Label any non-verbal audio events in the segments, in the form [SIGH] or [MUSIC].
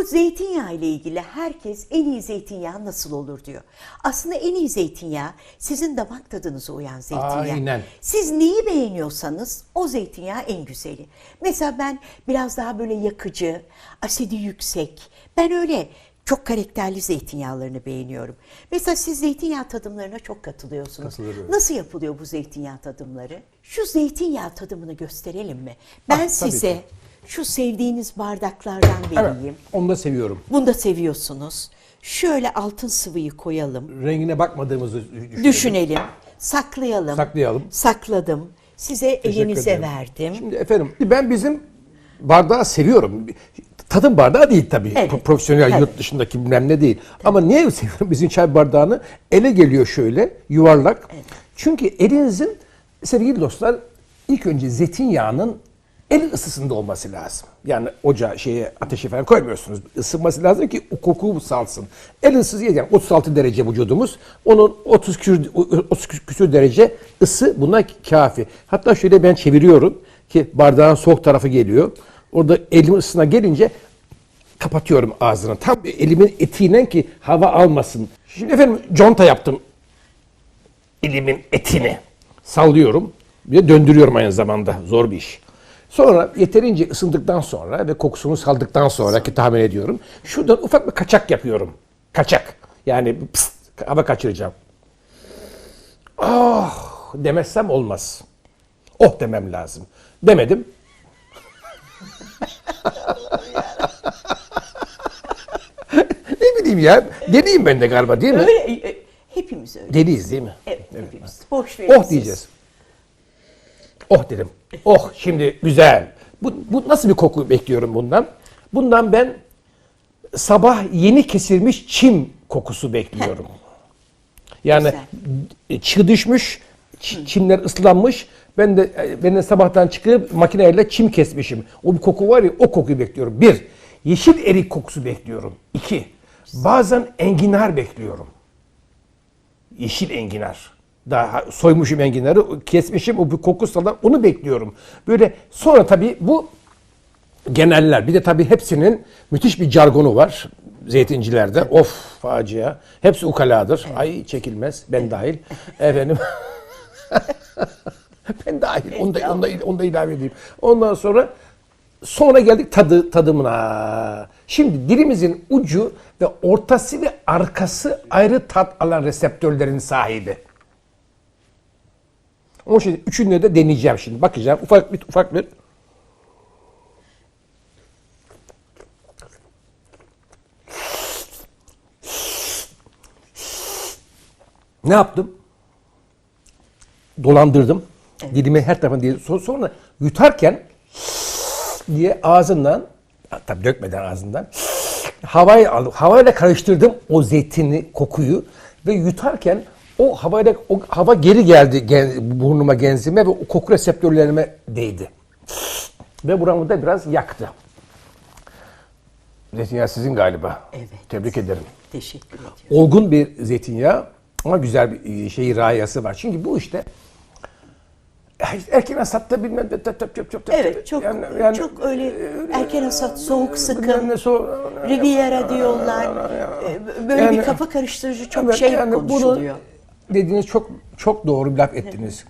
Bu zeytinyağı ile ilgili herkes en iyi zeytinyağı nasıl olur diyor. Aslında en iyi zeytinyağı sizin damak tadınıza uyan zeytinyağı. Aynen. Siz neyi beğeniyorsanız o zeytinyağı en güzeli. Mesela ben biraz daha böyle yakıcı, asidi yüksek. Ben öyle çok karakterli zeytinyağlarını beğeniyorum. Mesela siz zeytinyağı tadımlarına çok katılıyorsunuz. Katılıyorum. Nasıl yapılıyor bu zeytinyağı tadımları? Şu zeytinyağı tadımını gösterelim mi? Ben Ah, tabii size ki. Şu sevdiğiniz bardaklardan Evet, vereyim. onu da seviyorum. Bunu da seviyorsunuz. Şöyle altın sıvıyı koyalım. Rengine bakmadığımızı düşünüyorum. Düşünelim. Saklayalım. Saklayalım. Sakladım. Size Teşekkür elinize ederim. verdim. Şimdi efendim ben bizim bardağı seviyorum. Tadım bardağı değil tabii. Evet. Pro- Profesyonel Tabii. yurt dışındaki bilmem ne değil. Ama niye seviyorum bizim çay bardağını? Ele geliyor şöyle yuvarlak. Çünkü elinizin sevgili dostlar ilk önce zeytinyağının el ısısında olması lazım. Yani ocağa şeye ateşe falan koymuyorsunuz. Isınması lazım ki o koku salsın. El ısısı yani 36 derece vücudumuz. Onun 30 küsür, 30 küsür derece ısı buna kafi. Hatta şöyle ben çeviriyorum ki bardağın soğuk tarafı geliyor. Orada elimin ısısına gelince kapatıyorum ağzını. Tam elimin etiyle ki hava almasın. Şimdi efendim conta yaptım elimin etini. Sallıyorum. Bir de döndürüyorum aynı zamanda. Zor bir iş. Sonra yeterince ısındıktan sonra ve kokusunu saldıktan sonra ki tahmin ediyorum. Şuradan ufak bir kaçak yapıyorum. Kaçak. Yani pıst, hava kaçıracağım. Ah demezsem olmaz. Oh demem lazım. Demedim. [LAUGHS] ne bileyim ya. Deliyim ben de galiba değil mi? Öyle, e, e, hepimiz öyle. Deliyiz değil mi? Evet, hepimiz. Boş verin Oh siz. diyeceğiz. Oh dedim. Oh şimdi güzel. Bu, bu nasıl bir koku bekliyorum bundan? Bundan ben sabah yeni kesilmiş çim kokusu bekliyorum. [LAUGHS] Yani e, çığ düşmüş, çimler ıslanmış. Ben de e, ben de sabahtan çıkıp makineyle çim kesmişim. O bir koku var ya o kokuyu bekliyorum. Bir, yeşil erik kokusu bekliyorum. İki, bazen enginar bekliyorum yeşil enginar. Daha soymuşum enginarı, kesmişim, o bir koku salan onu bekliyorum. Böyle sonra tabii bu geneller. Bir de tabii hepsinin müthiş bir jargonu var zeytincilerde. Of facia. Hepsi ukaladır. Ay çekilmez. Ben dahil. Efendim. [LAUGHS] ben dahil. Onu da, onu, da, onu da ilave edeyim. Ondan sonra sonra geldik tadı tadımına. Şimdi dilimizin ucu ve ortası ve arkası ayrı tat alan reseptörlerin sahibi. Onun için üçünü de deneyeceğim şimdi. Bakacağım. Ufak bir ufak bir Ne yaptım? Dolandırdım. Dilimi her tarafına diye. So- Sonra yutarken diye ağzından tabii dökmeden ağzından havayı aldım. Havayla karıştırdım o zeytini kokuyu ve yutarken o havayla o hava geri geldi gen, burnuma genzime ve o koku reseptörlerime değdi. Ve buramı da biraz yaktı. Zeytinyağı sizin galiba. Evet. Tebrik ederim Teşekkür ediyorum. olgun bir zeytinyağı ama güzel bir şey rayası var. Çünkü bu işte erken hasatta bilmem ne tap tap tap. Evet, çok çok öyle erken hasat, soğuk sıkım, Riviera diyorlar. E, Böyle Yani- bir kafa karıştırıcı çok Evet, şey yani bunu konuşuluyor. Dediğiniz çok çok doğru bir laf ettiniz.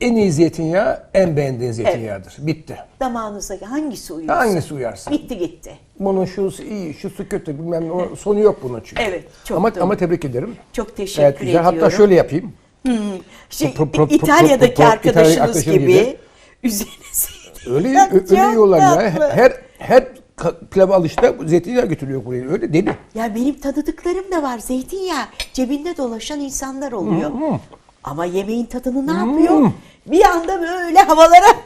En iyi zeytinyağı en beğendiğin zeytinyağıdır. Bitti. Damağınıza hangisi uyuyorsa. Hangisi uyarsa. Bitti gitti. Bunun şusu iyi, şusu kötü bilmem ne o sonu yok bunun çünkü. Evet, çok ama, doğru. ama tebrik ederim. Çok teşekkür Evet, güzel. ediyorum. Hatta şöyle yapayım. Şey, Pro- pro- pro- İtalya'daki pro- pro- arkadaşınız arkadaşım gibi, gibi. üzerine Öyle [LAUGHS] Ya, öyle çok yiyorlar ya. tatlı. Her her pilav alışta zeytinyağı götürüyor buraya. Öyle deli. Ya benim tanıdıklarım da var. Zeytinyağı cebinde dolaşan insanlar oluyor. Ama yemeğin tadını ne yapıyor? Bir anda böyle havalara... [LAUGHS]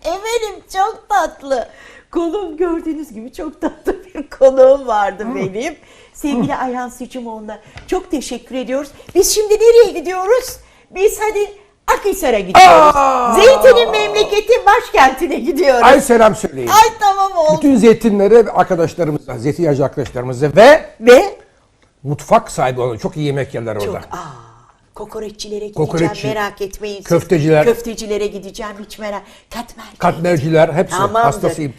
Efendim çok tatlı. Konuğum gördüğünüz gibi çok tatlı bir konuğum vardı benim. Sevgili Ayhan Sıçımoğlu'na çok teşekkür ediyoruz. Biz şimdi nereye gidiyoruz? Biz hadi Akhisar'a gidiyoruz. Aa! Zeytinin memleketi başkentine gidiyoruz. Ay selam söyleyin. Ay tamam oldu. Bütün zeytinlere arkadaşlarımıza, zeytinyağcı arkadaşlarımıza ve Ve mutfak sahibi olan çok iyi yemek yerler orada. Çok aa kokoreççilere gideceğim Kokoreççi, merak etmeyin. siz. köfteciler. Köftecilere gideceğim hiç merak. Katmer. Katmerciler hepsi Tamamdır. hastasıyım.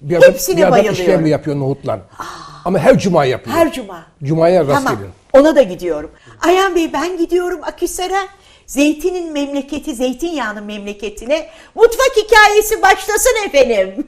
Bir adam, Hepsine bir adam bayılıyorum. işkembe yapıyor nohutla. Ama her cuma yapıyor. Her cuma. Cumaya rast Tamam. Ona da gidiyorum. Ayhan Bey ben gidiyorum Akhisar'a. Zeytinin memleketi, zeytinyağının memleketine. Mutfak hikayesi başlasın efendim.